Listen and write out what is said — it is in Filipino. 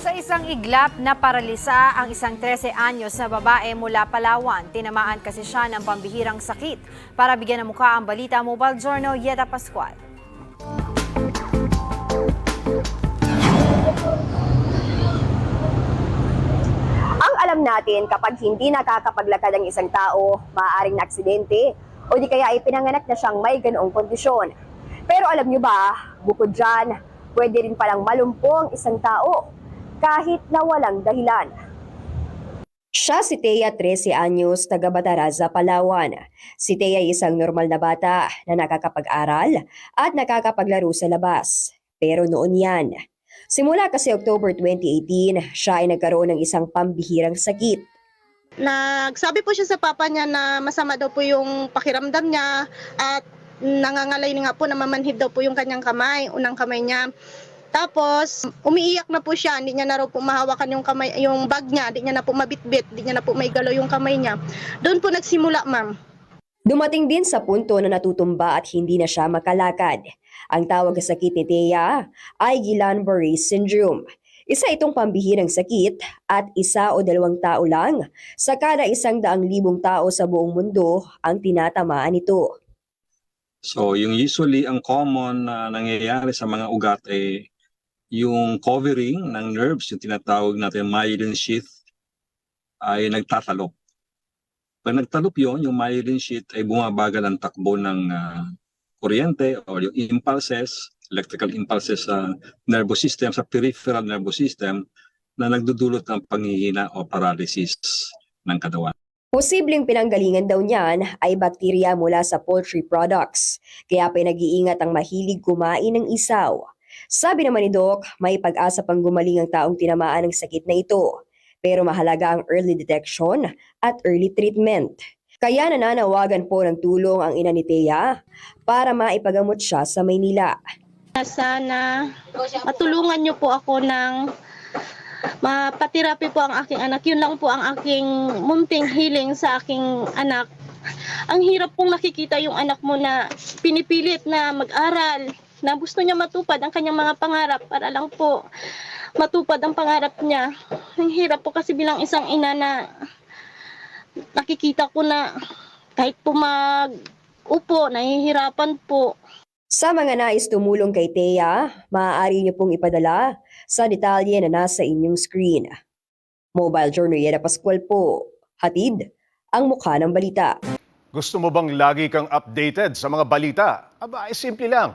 Sa isang iglap na paralisa ang isang 13 anyos na babae mula Palawan. Tinamaan kasi siya ng pambihirang sakit. Para bigyan ng mukha ang balita, Mobile Journal, Yeta Pascual. Ang alam natin kapag hindi nakakapaglakad ang isang tao, maaaring na aksidente o di kaya ay pinanganak na siyang may ganoong kondisyon. Pero alam nyo ba, bukod dyan, pwede rin palang malumpo ang isang tao kahit na walang dahilan. Siya si Thea, 13 anyos, taga Bataraza, Palawan. Si Thea ay isang normal na bata na nakakapag-aral at nakakapaglaro sa labas. Pero noon yan. Simula kasi October 2018, siya ay nagkaroon ng isang pambihirang sakit. Nagsabi po siya sa papa niya na masama daw po yung pakiramdam niya at nangangalay nga po na mamanhid daw po yung kanyang kamay, unang kamay niya. Tapos, umiiyak na po siya, hindi niya na raw po mahawakan yung kamay, yung bag niya, hindi niya na po mabitbit, hindi niya na po maigalaw yung kamay niya. Doon po nagsimula, ma'am. Dumating din sa punto na natutumba at hindi na siya makalakad. Ang tawag sa sakit ni Thea ay Guillain-Barré syndrome. Isa itong pambihirang sakit at isa o dalawang tao lang sa kada isang daang libong tao sa buong mundo ang tinatamaan nito. So, yung usually ang common na nangyayari sa mga ugat ay yung covering ng nerves, yung tinatawag natin myelin sheath, ay nagtatalop. Pag nagtalop yon, yung myelin sheath ay bumabagal ang takbo ng ah, kuryente o yung impulses, electrical impulses sa nervous system, sa peripheral nervous system na nagdudulot ng panghihina o paralysis ng katawan. Posibleng pinanggalingan daw niyan ay bakterya mula sa poultry products, kaya pinag-iingat ang mahilig kumain ng isaw. Sabi naman ni Doc, may pag-asa pang gumaling ang taong tinamaan ng sakit na ito. Pero mahalaga ang early detection at early treatment. Kaya nananawagan po ng tulong ang ina ni Thea para maipagamot siya sa Maynila. Sana matulungan niyo po ako ng mapatirapi po ang aking anak. Yun lang po ang aking munting healing sa aking anak. Ang hirap pong nakikita yung anak mo na pinipilit na mag-aral, na gusto niya matupad ang kanyang mga pangarap para lang po matupad ang pangarap niya. Ang hirap po kasi bilang isang ina na nakikita ko na kahit po mag-upo, nahihirapan po. Sa mga nais tumulong kay Thea, maaari niyo pong ipadala sa detalye na nasa inyong screen. Mobile Journal Yeda Pascual po. Hatid ang mukha ng balita. Gusto mo bang lagi kang updated sa mga balita? Aba, ay simple lang.